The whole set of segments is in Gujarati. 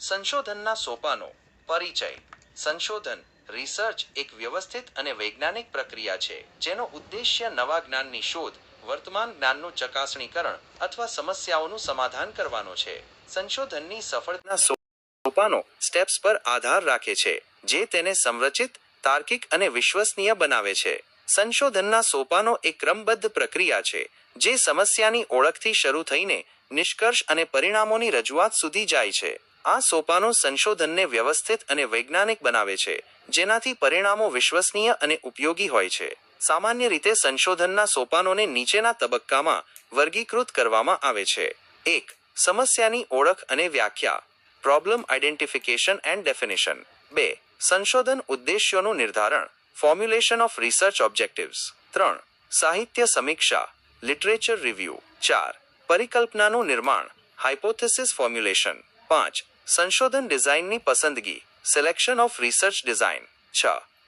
સંશોધનના સોપાનો, પરિચય. સંશોધન રિસર્ચ એક વ્યવસ્થિત અને વૈજ્ઞાનિક પ્રક્રિયા છે, જેનો ઉદ્દેશ્ય નવા જ્ઞાનની શોધ, વર્તમાન જ્ઞાનનું ચકાસણીકરણ અથવા સમસ્યાઓનું સમાધાન કરવાનો છે. સંશોધનની સફળતાના સોપાનો સ્ટેપ્સ પર આધાર રાખે છે, જે તેને સંરચિત, તાર્કિક અને વિશ્વસનીય બનાવે છે. સંશોધનના સોપાનો એક ક્રમબદ્ધ પ્રક્રિયા છે, જે સમસ્યાની ઓળખથી શરૂ થઈને નિષ્કર્ષ અને પરિણામોની રજૂઆત સુધી જાય છે. આ સોપાનો સંશોધનને વ્યવસ્થિત અને વૈજ્ઞાનિક બનાવે છે, જેનાથી પરિણામો વિશ્વસનીય અને ઉપયોગી હોય છે. સામાન્ય રીતે સંશોધનના સોપાનોને નીચેના તબક્કામાં વર્ગીકૃત કરવામાં આવે છે. એક, સમસ્યાની ઓળખ અને વ્યાખ્યા. પ્રોબ્લેમ આઇડેન્ટિફિકેશન એન્ડ ડેફિનેશન બે, સંશોધન ઉદ્દેશ્યોનું નિર્ધારણ. ફોર્મ્યુલેશન ઓફ રિસર્ચ ઓબ્જેક્ટિવ્સ ત્રણ, સાહિત્ય સમીક્ષા. લિટરેચર રિવ્યૂ ચાર, પરિકલ્પનાનું નિર્માણ. હાઇપોથેસિસ ફોર્મ્યુલેશન પાંચ સંશોધન ડિઝાઇનની પસંદગી સિલેક્શન ઓફ રિસર્ચ ડિઝાઇન છ,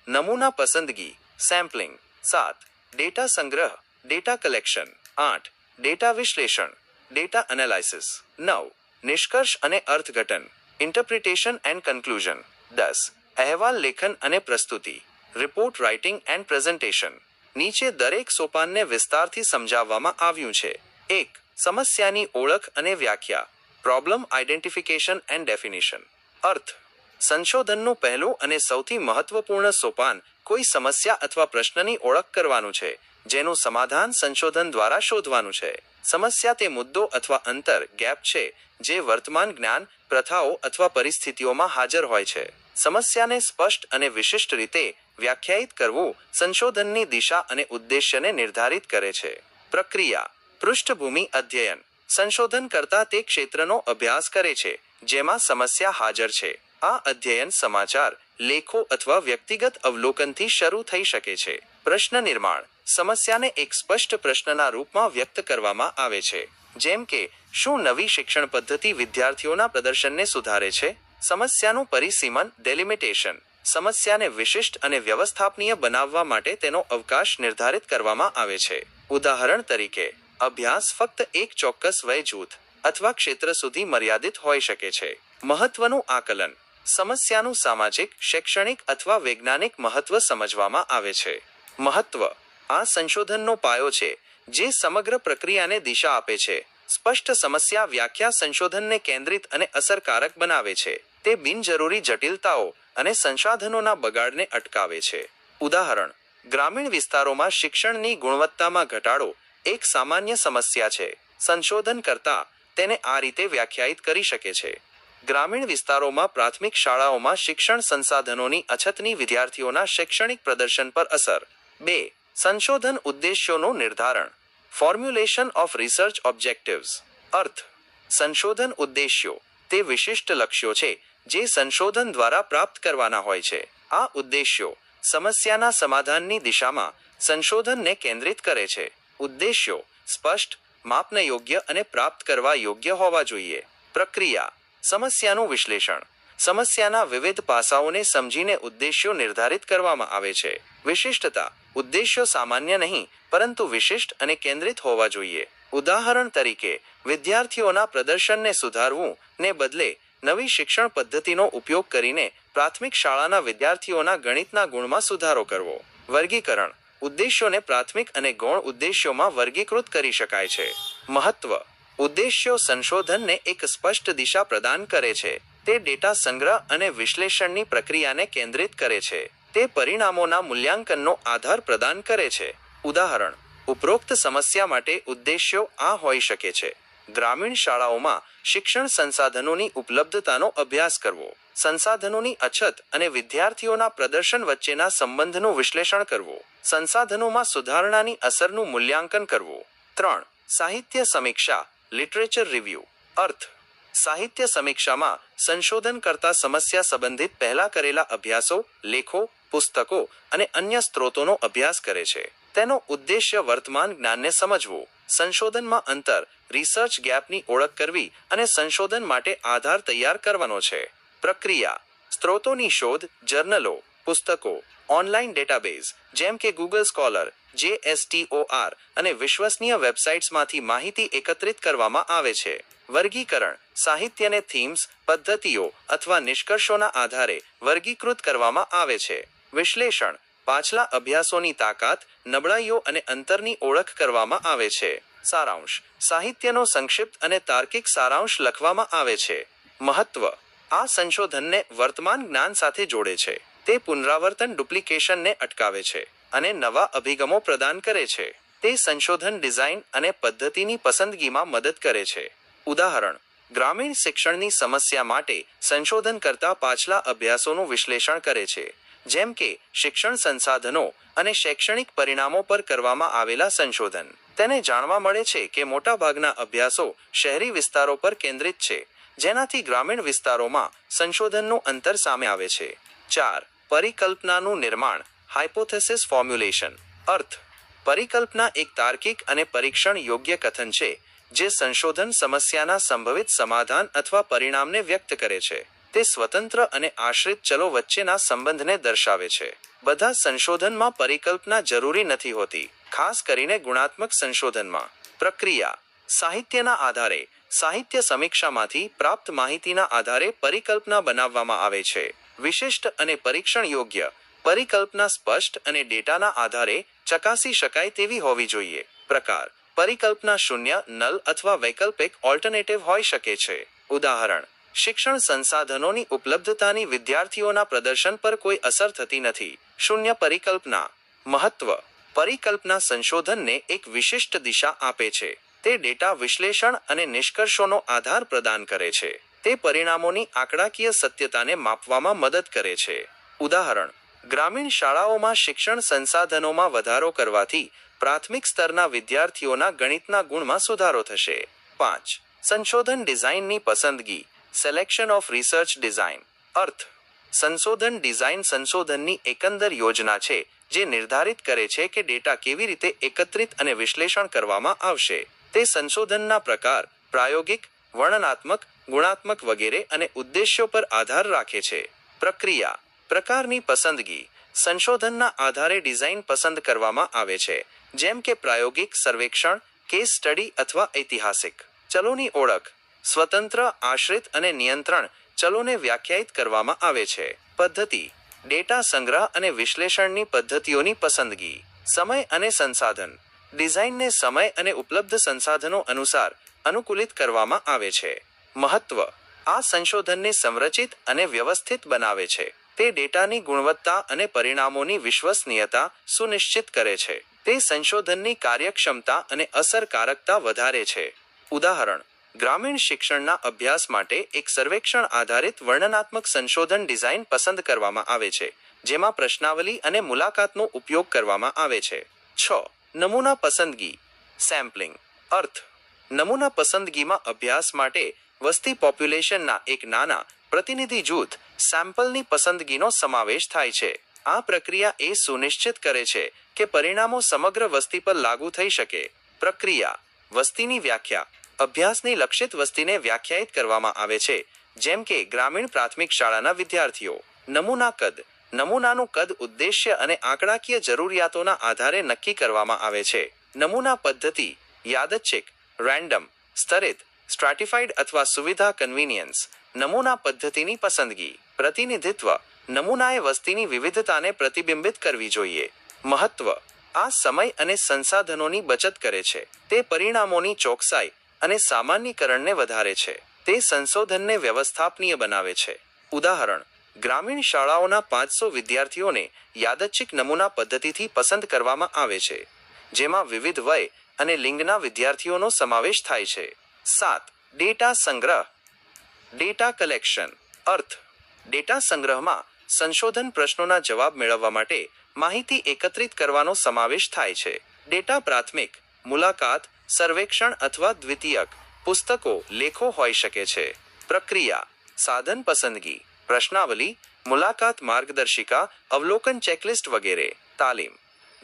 નમૂના પસંદગી સેમ્પલિંગ સાત ડેટા સંગ્રહ ડેટા કલેક્શન આઠ ડેટા વિશ્લેષણ ડેટા એનાલિસિસ નવ, નિષ્કર્ષ અને અર્થઘટન ઇન્ટરપ્રિટેશન એન્ડ કન્ક્લુઝન દસ, અહેવાલ લેખન અને પ્રસ્તુતિ રિપોર્ટ રાઇટિંગ એન્ડ પ્રેઝન્ટેશન નીચે દરેક સોપાનને વિસ્તારથી સમજાવવામાં આવ્યું છે. એક, સમસ્યાની ઓળખ અને વ્યાખ્યા. Problem identification and definition. અર્થ, સંશોધનનું પહેલું અને સૌથી મહત્વપૂર્ણ સોપાન કોઈ સમસ્યા અથવા પ્રશ્નની ઓળખ કરવાનું છે, જેનું સમાધાન સંશોધન દ્વારા શોધવાનું છે. સમસ્યા તે મુદ્દો અથવા અંતર, ગેપ છે, જે વર્તમાન જ્ઞાન, પ્રથાઓ અથવા પરિસ્થિતિઓમાં હાજર હોય છે. સમસ્યાને સ્પષ્ટ અને વિશિષ્ટ રીતે વ્યાખ્યાયિત કરવું સંશોધનની દિશા અને ઉદ્દેશ્યને નિર્ધારિત કરે છે. પ્રક્રિયા, પૃષ્ઠભૂમિ અધ્યયન. સંશોધન કરતા તે ક્ષેત્રનો અભ્યાસ કરે છે, જેમાં સમસ્યા હાજર છે. આ અધ્યયન સમાચાર, લેખો અથવા વ્યક્તિગત અવલોકનથી શરૂ થઈ શકે છે. પ્રશ્ન નિર્માણ, સમસ્યાને એક સ્પષ્ટ પ્રશ્નના રૂપમાં વ્યક્ત કરવામાં આવે છે. જેમ કે, શું નવી શિક્ષણ પદ્ધતિ વિદ્યાર્થીઓના પ્રદર્શનને સુધારે છે? સમસ્યાનું પરિસીમન ડેલિમિટેશન સમસ્યાને વિશિષ્ટ અને વ્યવસ્થાપનીય બનાવવા માટે તેનો અવકાશ નિર્ધારિત કરવામાં આવે છે. ઉદાહરણ તરીકે અભ્યાસ ફક્ત એક ચોક્કસ વય જૂથ અથવા ક્ષેત્ર સુધી મર્યાદિત હોઈ શકે છે. મહત્વનું આકલન સમસ્યાનું સામાજિક, શૈક્ષણિક અથવા વૈજ્ઞાનિક મહત્વ સમજવામાં આવે છે. મહત્વ આ સંશોધનનો પાયો છે જે સમગ્ર પ્રક્રિયાને દિશા આપે છે. સ્પષ્ટ સમસ્યા વ્યાખ્યા સંશોધનને કેન્દ્રિત અને અસરકારક બનાવે છે. તે બિનજરૂરી જટિલતાઓ અને સંસાધનોના બગાડને અટકાવે છે. ઉદાહરણ, ગ્રામીણ વિસ્તારોમાં શિક્ષણની ગુણવત્તામાં ઘટાડો એક સામાન્ય સમસ્યા છે. સંશોધન કરતા તેને આ રીતે વ્યાખ્યાયિત કરી શકે છે. ગ્રામીણ વિસ્તારોમાં પ્રાથમિક શાળાઓમાં શિક્ષણ સંસાધનોની અછતની વિદ્યાર્થીઓના શૈક્ષણિક પ્રદર્શન પર અસર. બે, સંશોધન ઉદ્દેશ્યોનું નિર્ધારણ. ફોર્મ્યુલેશન ઓફ રિસર્ચ ઓબ્જેક્ટિવ્સ અર્થ, સંશોધન ઉદ્દેશ્યો તે વિશિષ્ટ લક્ષ્યો છે જે સંશોધન દ્વારા પ્રાપ્ત કરવાના હોય છે. આ ઉદ્દેશ્યો સમસ્યાના સમાધાનની દિશામાં સંશોધનને કેન્દ્રિત કરે છે. ઉદ્દેશ્યો સ્પષ્ટ, માપને યોગ્ય અને પ્રાપ્ત કરવા યોગ્ય હોવા જોઈએ. પ્રક્રિયા. સમસ્યાનું વિશ્લેષણ. સમસ્યાના વિવિધ પાસાઓને સમજીને ઉદ્દેશ્યો નિર્ધારિત કરવામાં આવે છે. વિશિષ્ટતા. ઉદ્દેશ્યો સામાન્ય નહીં, પરંતુ વિશિષ્ટ અને કેન્દ્રિત હોવા જોઈએ. ઉદાહરણ તરીકે, વિદ્યાર્થીઓના પ્રદર્શનને સુધારવું ને બદલે નવી શિક્ષણ પદ્ધતિનો ઉપયોગ કરીને પ્રાથમિક શાળાના વિદ્યાર્થીઓના ગણિતના ગુણમાં સુધારો કરવો. વર્ગીકરણ. ઉદ્દેશ્યોને પ્રાથમિક અને ગૌણ ઉદ્દેશ્યોમાં વર્ગીકૃત કરી શકાય છે. મહત્વ. ઉદ્દેશ્યો સંશોધનને એક સ્પષ્ટ દિશા પ્રદાન કરે છે. તે ડેટા સંગ્રહ અને વિશ્લેષણની પ્રક્રિયાને કેન્દ્રિત કરે છે. તે પરિણામોના મૂલ્યાંકનનો આધાર પ્રદાન કરે છે. ઉદાહરણ. ઉપરોક્ત સમસ્યા માટે ઉદ્દેશ્યો આ હોઈ શકે છે. ગ્રામીણ શાળાઓમાં શિક્ષણ સંસાધનોની ઉપલબ્ધતાનો અભ્યાસ કરવો, સંસાધનોની અછત અને વિદ્યાર્થીઓના પ્રદર્શન વચ્ચેના સંબંધનું વિશ્લેષણ કરવું, સંસાધનોમાં સુધારણાની અસરનું મૂલ્યાંકન કરવું. ત્રણ, સાહિત્ય સમીક્ષા, લિટરેચર રિવ્યૂ. અર્થ, સાહિત્ય સમીક્ષામાં સંશોધન કરતા સમસ્યા સંબંધિત પહેલા કરેલા અભ્યાસો, લેખો, પુસ્તકો અને અન્ય સ્ત્રોતોનો અભ્યાસ કરે છે. તેનો ઉદ્દેશ્ય વર્તમાન જ્ઞાનને સમજવું, સંશોધનમાં અંતર રિસર્ચ ગેપની ઓળખ કરવી અને સંશોધન માટે આધાર તૈયાર કરવાનો છે. પ્રક્રિયા. સ્ત્રોતોની શોધ, જર્નલો, પુસ્તકો, ઓનલાઈન ડેટાબેઝ, જેમ કે ગૂગલ સ્કોલર જેએસટીઓઆર અને વિશ્વસનીય વેબસાઇટ્સમાંથી માહિતી એકત્રિત કરવામાં આવે છે. વર્ગીકરણ. સાહિત્યને થીમ્સ, પદ્ધતિઓ અથવા નિષ્કર્ષોના આધારે વર્ગીકૃત કરવામાં આવે છે. વિશ્લેષણ. પાછલા અભ્યાસોની તાકાત, નબળાઈઓ અને અંતરની ઓળખ કરવામાં આવે છે. સારાંશ. સાહિત્યનો સંક્ષિપ્ત અને તાર્કિક સારાંશ લખવામાં આવે છે. મહત્વ. આ સંશોધનને વર્તમાન જ્ઞાન સાથે જોડે છે. તે પુનરાવર્તન ડુપ્લિકેશનને અટકાવે છે અને નવા અભિગમો પ્રદાન કરે છે. તે સંશોધન ડિઝાઇન અને પદ્ધતિની પસંદગીમાં મદદ કરે છે. ઉદાહરણ. ગ્રામીણ શિક્ષણની સમસ્યા માટે સંશોધન કરતા પાછલા અભ્યાસોનું વિશ્લેષણ કરે છે. જેમ કે શિક્ષણ સંસાધનો અને શૈક્ષણિક પરિણામો પર કરવામાં આવેલા સંશોધન. તેને જાણવા મળે છે કે મોટાભાગના અભ્યાસો શહેરી વિસ્તારો પર કેન્દ્રિત છે, જેનાથી ગ્રામીણ વિસ્તારોમાં સંશોધનનું અંતર સામે આવે છે. ચાર, પરિકલ્પનાનું નિર્માણ હાઇપોથેસિસ ફોર્મ્યુલેશન અર્થ, પરિકલ્પના એક તાર્કિક અને પરીક્ષણ યોગ્ય કથન છે, જે સંશોધન સમસ્યાના સંભવિત સમાધાન અથવા પરિણામને વ્યક્ત કરે છે. તે સ્વતંત્ર અને આશ્રિત ચલો વચ્ચેના સંબંધને દર્શાવે છે. બધા સંશોધનમાં પરિકલ્પના જરૂરી નથી હોતી. ખાસ કરીને ગુણાત્મક સંશોધનમાં. પ્રક્રિયા. સાહિત્યના આધારે, સાહિત્ય સમીક્ષામાંથી પ્રાપ્ત માહિતીના આધારે પરિકલ્પના બનાવવામાં આવે છે. વિશિષ્ટ અને પરીક્ષણ યોગ્ય. પરિકલ્પના સ્પષ્ટ અને ડેટાના આધારે ચકાસી શકાય તેવી હોવી જોઈએ. પ્રકાર. પરિકલ્પના શૂન્ય, નલ અથવા વૈકલ્પિક ઓલ્ટરનેટિવ હોઈ શકે છે. ઉદાહરણ. શિક્ષણ સંસાધનોની ઉપલબ્ધતાની વિદ્યાર્થીઓના પ્રદર્શન પર કોઈ અસર થતી નથી. શૂન્ય પરિકલ્પના. મહત્વ. પરિકલ્પના સંશોધનને એક વિશિષ્ટ દિશા આપે છે. તે ડેટા વિશ્લેષણ અને નિષ્કર્ષોનો આધાર પ્રદાન કરે છે. તે પરિણામોની આંકડાકીય સત્યતાને માપવામાં મદદ કરે છે. ઉદાહરણ, ગ્રામીણ શાળાઓમાં શિક્ષણ સંસાધનોમાં વધારો કરવાથી પ્રાથમિક સ્તરના વિદ્યાર્થીઓના ગણિતના ગુણમાં સુધારો થશે. પાંચ, સંશોધન ડિઝાઇનની પસંદગી સિલેક્શન ઓફ રિસર્ચ ડિઝાઇન અર્થ, સંશોધન ડિઝાઇન સંશોધનની એકંદર યોજના છે જે નિર્ધારિત કરે છે કે ડેટા કેવી રીતે એકત્રિત અને વિશ્લેષણ કરવામાં આવશે. તે સંશોધનના પ્રકાર, પ્રાયોગિક, વર્ણનાત્મક, ગુણાત્મક વગેરે અને ઉદ્દેશ્યો પર આધાર રાખે છે. પ્રક્રિયા, પ્રકારની પસંદગી, સંશોધનના આધારે ડિઝાઇન પસંદ કરવામાં આવે છે, જેમ કે પ્રાયોગિક સર્વેક્ષણ, કેસ સ્ટડી અથવા ઐતિહાસિક. ચલોની ઓળખ, સ્વતંત્ર, આશ્રિત અને નિયંત્રણ ચલોને વ્યાખ્યાયિત કરવામાં આવે છે. પદ્ધતિ ડેટા સંગ્રહ અને વિશ્લેષણની પદ્ધતિઓની પસંદગી, સમય અને સંસાધન. ડિઝાઇનને સમય અને ઉપલબ્ધ સંસાધનો અનુસાર અનુકૂલિત કરવામાં આવે છે. મહત્વ. આ સંશોધનને સંરચિત અને વ્યવસ્થિત બનાવે છે. તે ડેટાની ગુણવત્તા અને પરિણામોની વિશ્વસનીયતા સુનિશ્ચિત કરે છે. તે સંશોધનની કાર્યક્ષમતા અને અસરકારકતા વધારે છે. ઉદાહરણ. ગ્રામીણ શિક્ષણના અભ્યાસ માટે એક સર્વેક્ષણ આધારિત વર્ણનાત્મક સંશોધન ડિઝાઇન પસંદ કરવામાં આવે છે, જેમાં પ્રશ્નાવલી અને મુલાકાતનો ઉપયોગ કરવામાં આવે છે. છ. નમૂના પસંદગી. સેમ્પલિંગ. અર્થ. નમૂના પસંદગીમાં અભ્યાસ માટે વસ્તી પોપ્યુલેશનના એક નાના, પ્રતિનિધિ જૂથ સેમ્પલની પસંદગીનો સમાવેશ થાય છે. આ પ્રક્રિયા એ સુનિશ્ચિત કરે છે કે પરિણામો સમગ્ર વસ્તી પર લાગુ થઈ શકે. પ્રક્રિયા. વસ્તીની વ્યાખ્યા. અભ્યાસની લક્ષિત વસ્તીને વ્યાખ્યાયિત કરવામાં આવે છે, જેમ કે ગ્રામીણ પ્રાથમિક શાળાના વિદ્યાર્થીઓ. નમૂના કદ. નમૂનાનું કદ ઉદ્દેશ્ય અને આંકડાકીય જરૂરિયાતોના આધારે નક્કી કરવામાં આવે છે. નમૂના પદ્ધતિ. યાદચ્છિક. રેન્ડમ. સ્તરિત. સ્ટ્રાટિફાઈડ અથવા સુવિધા કન્વીનિયન્સ. નમૂના પદ્ધતિની પસંદગી. પ્રતિનિધિત્વ. નમૂનાએ વસ્તીની વિવિધતાને પ્રતિબિંબિત કરવી જોઈએ. મહત્વ. આ સમય અને સંસાધનોની બચત કરે છે. તે પરિણામોની ચોકસાઈ. અને સામાન્યકરણને વધારે છે. તે સંશોધનને વ્યવસ્થાપનીય બનાવે છે. ઉદાહરણ, ગ્રામીણ શાળાઓના પાંચસો વિદ્યાર્થીઓને યાદચ્છિક નમૂના પદ્ધતિથી પસંદ કરવામાં આવે છે, જેમાં વિવિધ વય અને લિંગના વિદ્યાર્થીઓનો સમાવેશ થાય છે. સાત, ડેટા સંગ્રહ. ડેટા કલેક્શન, અર્થ, ડેટા સંગ્રહમાં સંશોધન પ્રશ્નોના જવાબ મેળવવા માટે માહિતી એકત્રિત કરવાનો સમાવેશ થાય છે. ડેટા પ્રાથમિક, મુલાકાત સર્વેક્ષણ અથવા દ્વિતીયક પુસ્તકો લેખો હોઈ શકે છે. પ્રક્રિયા, સાધન પસંદગી, પ્રશ્નાવલી, મુલાકાત માર્ગદર્શિકા, અવલોકન ચેકલિસ્ટ વગેરે, તાલીમ.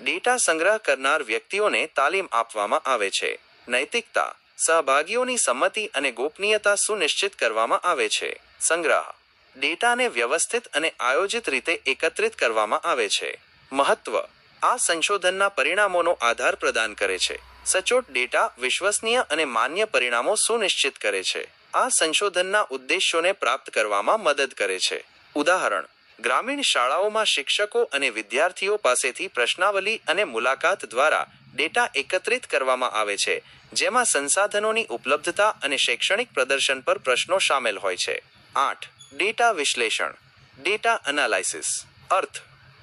ડેટા સંગ્રહ કરનાર વ્યક્તિઓને તાલીમ આપવામાં આવે છે. નૈતિકતા, સહભાગીઓની સંમતિ અને ગોપનીયતા સુનિશ્ચિત કરવામાં આવે છે. સંગ્રહ, ડેટાને વ્યવસ્થિત અને આયોજિત રીતે એકત્રિત કરવામાં આવે છે. મહત્વ, આ સંશોધનના પરિણામોનો આધાર પ્રદાન કરે છે. સચોટ ડેટા, વિશ્વસનીય અને માન્ય પરિણામો સુનિશ્ચિત કરે છે. આ સંશોધનના ઉદ્દેશ્યોને પ્રાપ્ત કરવામાં મદદ કરે છે. ઉદાહરણ, ગ્રામીણ શાળાઓમાં શિક્ષકો અને વિદ્યાર્થીઓ પાસેથી પ્રશ્નાવલી અને મુલાકાત દ્વારા ડેટા એકત્રિત કરવામાં આવે છે, જેમાં સંસાધનોની ઉપલબ્ધતા અને શૈક્ષણિક પ્રદર્શન પર પ્રશ્નો સામેલ હોય છે. આઠ, ડેટા વિશ્લેષણ, ડેટા એનાલાઇસિસ. અર્થ,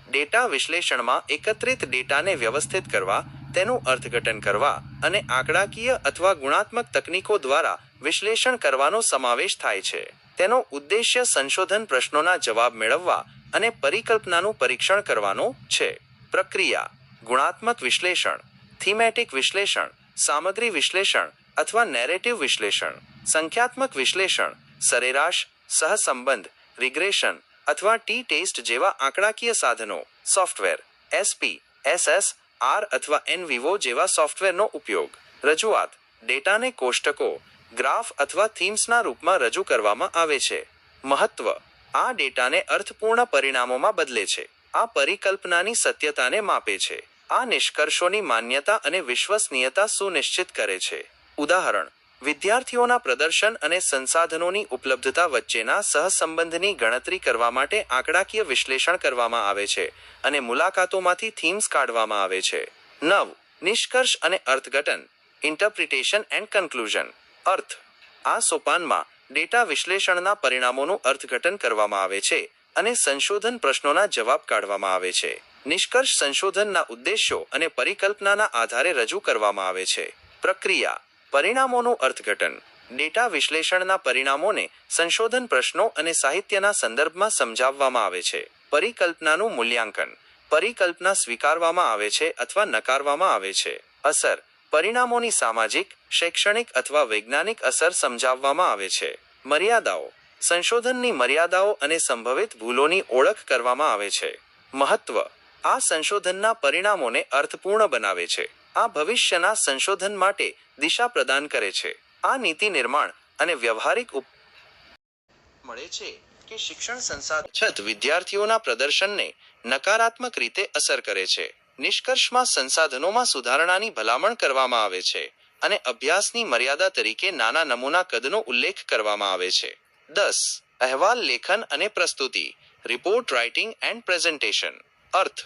ડેટા વિશ્લેષણમાં એકત્રિત ડેટાને વ્યવસ્થિત કરવા તેનું અર્થઘટન કરવા અને આંકડાકીય અથવા ગુણાત્મક તકનીકો દ્વારા વિશ્લેષણ કરવાનો સમાવેશ થાય છે. તેનો ઉદ્દેશ્ય સંશોધન પ્રશ્નોના જવાબ મેળવવા અને પરિકલ્પનાનું પરીક્ષણ કરવાનો છે. પ્રક્રિયા, ગુણાત્મક વિશ્લેષણ થીમેટિક વિશ્લેષણ, સામગ્રી વિશ્લેષણ અથવા નેરેટિવ વિશ્લેષણ, સંખ્યાત્મક વિશ્લેષણ, સરેરાશ, સહસંબંધ રિગ્રેશન અથવા ટી ટેસ્ટ જેવા આંકડાકીય સાધનો સોફ્ટવેર એસપી એસએસ આર અથવા એન વિવો જેવા સોફ્ટવેરનો ઉપયોગ. રજૂઆત, ડેટાને કોષ્ટકો, ગ્રાફ અથવા થીમ્સના રૂપમાં રજૂ કરવામાં આવે છે. મહત્વ, આ ડેટાને અર્થપૂર્ણ પરિણામોમાં બદલે છે. આ પરિકલ્પનાની સત્યતાને માપે છે. આ નિષ્કર્ષોની માન્યતા અને વિશ્વસનીયતા સુનિશ્ચિત કરે છે. ઉદાહરણ વિદ્યાર્થીઓના પ્રદર્શન અને સંસાધનોની ઉપલબ્ધતા વચ્ચેના સહસંબંધની ગણતરી કરવા માટે આંકડાકીય વિશ્લેષણ કરવામાં આવે છે અને મુલાકાતોમાંથી થીમ્સ કાઢવામાં આવે છે. નવ, નિષ્કર્ષ અને અર્થઘટન. ઇન્ટરપ્રિટેશન એન્ડ કન્ક્લુઝન અર્થ, આ સોપાનમાં ડેટા વિશ્લેષણના પરિણામોનું અર્થઘટન કરવામાં આવે છે અને સંશોધન પ્રશ્નોના જવાબ કાઢવામાં આવે છે. નિષ્કર્ષ સંશોધનના ઉદ્દેશ્યો અને પરિકલ્પનાના આધારે રજૂ કરવામાં આવે છે. પ્રક્રિયા. પરિણામોનું અર્થઘટન. ડેટા વિશ્લેષણના પરિણામોને સંશોધન પ્રશ્નો અને સાહિત્યના સંદર્ભમાં સમજાવવામાં આવે છે. પરિકલ્પનાનું મૂલ્યાંકન. પરિકલ્પના સ્વીકારવામાં આવે છે અથવા નકારવામાં આવે છે. અસર. પરિણામોની સામાજિક, શૈક્ષણિક અથવા વૈજ્ઞાનિક અસર સમજાવવામાં આવે છે. મર્યાદાઓ. સંશોધનની મર્યાદાઓ અને સંભવિત ભૂલોની ઓળખ કરવામાં આવે છે. મહત્વ. આ સંશોધનના પરિણામોને અર્થપૂર્ણ બનાવે છે. આ ભવિષ્યના સંશોધન માટે દિશા પ્રદાન કરે છે. આ નીતિ નિર્માણ અને વ્યવહારિક ઉપ મળે છે કે શિક્ષણ સંસાધન છત વિદ્યાર્થીઓના પ્રદર્શનને નકારાત્મક રીતે અસર કરે છે. નિષ્કર્ષમાં સંસાધનોમાં સુધારણાની ભલામણ કરવામાં આવે છે અને અભ્યાસની મર્યાદા તરીકે નાના નમૂના કદનો ઉલ્લેખ કરવામાં આવે છે. દસ, અહેવાલ લેખન અને પ્રસ્તુતિ, રિપોર્ટ રાઇટિંગ એન્ડ પ્રેઝન્ટેશન. અર્થ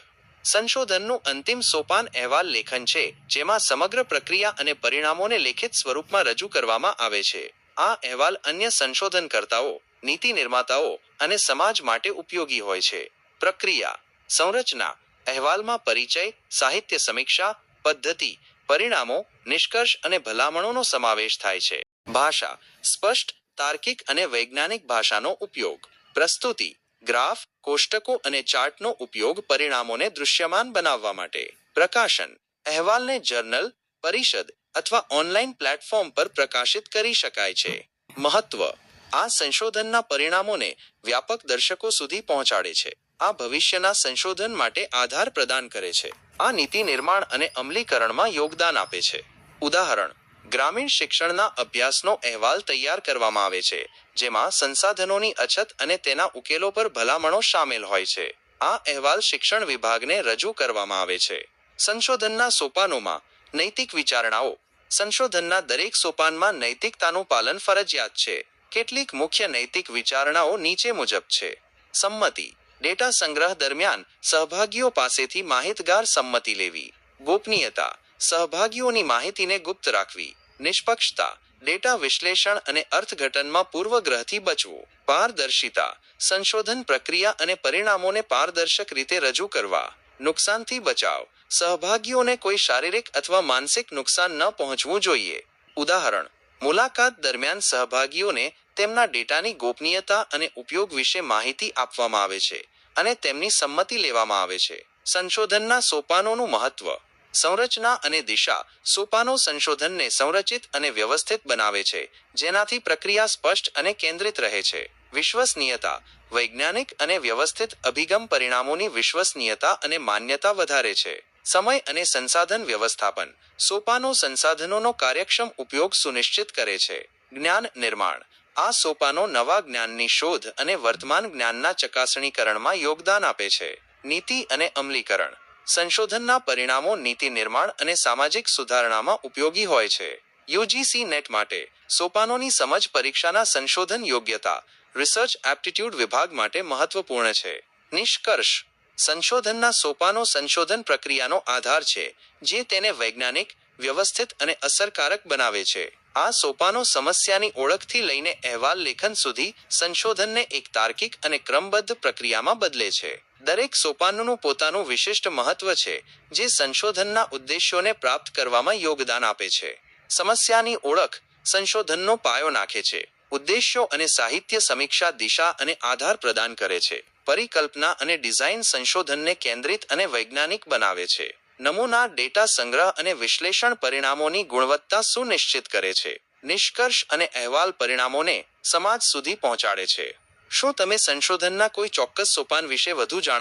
સંશોધનનું અંતિમ સોપાન અહેવાલ લેખન છે, જેમાં સમગ્ર પ્રક્રિયા અને પરિણામોને લેખિત સ્વરૂપમાં રજૂ કરવામાં આવે છે. આ અહેવાલ અન્ય સંશોધનકર્તાઓ, નીતિ નિર્માતાઓ અને સમાજ માટે ઉપયોગી હોય છે. પ્રક્રિયા, સંરચના, અહેવાલમાં પરિચય, સાહિત્ય સમીક્ષા, પદ્ધતિ, પરિણામો, નિષ્કર્ષ અને ભલામણોનો સમાવેશ થાય છે. ભાષા, સ્પષ્ટ, તાર્કિક અને વૈજ્ઞાનિક ભાષાનો ઉપયોગ. પ્રસ્તુતિ ગ્રાફ, કોષ્ટકો અને ચાર્ટનો ઉપયોગ પરિણામોને દૃશ્યમાન બનાવવા માટે. પ્રકાશન, અહેવાલને જર્નલ, પરિષદ અથવા ઓનલાઈન પ્લેટફોર્મ પર પ્રકાશિત કરી શકાય છે. મહત્વ, આ સંશોધનના પરિણામોને વ્યાપક દર્શકો સુધી પહોંચાડે છે. આ ભવિષ્યના સંશોધન માટે આધાર પ્રદાન કરે છે. આ નીતિ નિર્માણ અને અમલીકરણમાં યોગદાન આપે છે. ઉદાહરણ ગ્રામીણ શિક્ષણના અભ્યાસનો અહેવાલ તૈયાર કરવામાં આવે છે, જેમાં સંસાધનોની અછત અને તેના ઉકેલો પર ભલામણો સામેલ હોય છે. આ અહેવાલ શિક્ષણ વિભાગને રજૂ કરવામાં આવે છે. સંશોધનના સોપાનોમાં નૈતિક વિચારણાઓ. સંશોધનના દરેક સોપાનમાં નૈતિકતાનું પાલન ફરજિયાત છે. કેટલીક મુખ્ય નૈતિક વિચારણાઓ નીચે મુજબ છે. સંમતિ. ડેટા સંગ્રહ દરમિયાન સહભાગીઓ પાસેથી માહિતગાર સંમતિ લેવી. ગોપનીયતા. સહભાગીઓની માહિતીને ગુપ્ત રાખવી, નિષ્પક્ષતા, ડેટા વિશ્લેષણ અને અર્થઘટનમાં પૂર્વગ્રહથી બચવું, પારદર્શિતા, સંશોધન પ્રક્રિયા અને પરિણામોને પારદર્શક રીતે રજૂ કરવા, નુકસાનથી બચાવ, સહભાગીઓને કોઈ શારીરિક અથવા માનસિક નુકસાન ન પહોંચવું જોઈએ. ઉદાહરણ, મુલાકાત દરમિયાન સહભાગીઓને તેમના ડેટાની ગોપનીયતા અને ઉપયોગ વિશે માહિતી આપવામાં આવે છે અને તેમની સંમતિ લેવામાં આવે છે. સંશોધનના સોપાનોનું મહત્વ સંરચના અને દિશા સોપાનો સંશોધનને સંરચિત અને વ્યવસ્થિત બનાવે છે, જેનાથી પ્રક્રિયા સ્પષ્ટ અને કેન્દ્રિત રહે છે. વિશ્વસનીયતા વૈજ્ઞાનિક અને વ્યવસ્થિત અભિગમ પરિણામોની વિશ્વસનીયતા અને માન્યતા વધારે છે. સમય અને સંસાધન વ્યવસ્થાપન સોપાનો સંસાધનોનો કાર્યક્ષમ ઉપયોગ સુનિશ્ચિત કરે છે. જ્ઞાન નિર્માણ આ સોપાનો નવા જ્ઞાનની શોધ અને વર્તમાન જ્ઞાનના ચકાસણીકરણમાં યોગદાન આપે છે. નીતિ અને અમલીકરણ સંશોધનના પરિણામો નીતિ નિર્માણ અને સામાજિક સુધારણામાં ઉપયોગી હોય છે. યુજીસી નેટ માટે સોપાનોની સમજ પરીક્ષાના સંશોધન યોગ્યતા, રિસર્ચ એપ્ટિટ્યૂડ વિભાગ માટે મહત્વપૂર્ણ છે. નિષ્કર્ષ, સંશોધનના સોપાનો સંશોધન પ્રક્રિયાનો આધાર છે, જે તેને વૈજ્ઞાનિક વ્યવસ્થિત અને અસરકારક બનાવે છે. આ સોપાનો સમસ્યાની ઓળખથી લઈને અહેવાલ લેખન સુધી સંશોધનને એક તાર્કિક અને ક્રમબદ્ધ પ્રક્રિયામાં બદલે છે. દરેક સોપાનનું પોતાનું વિશિષ્ટ મહત્વ છે, જે સંશોધનના ઉદ્દેશ્યોને પ્રાપ્ત કરવામાં યોગદાન આપે છે. સમસ્યાની ઓળખ સંશોધનનો પાયો નાખે છે, ઉદ્દેશ્યો અને સાહિત્ય સમીક્ષા દિશા અને આધાર પ્રદાન કરે છે, પરિકલ્પના અને ડિઝાઇન સંશોધનને કેન્દ્રિત અને વૈજ્ઞાનિક બનાવે છે. નમૂના, ડેટા સંગ્રહ અને વિશ્લેષણ પરિણામોની ગુણવત્તા સુનિશ્ચિત કરે છે. નિષ્કર્ષ અને અહેવાલ પરિણામોને સમાજ સુધી પહોંચાડે છે. શું તમે સંશોધનના કોઈ ચોક્કસ સોપાન વિશે વધુ જાણ?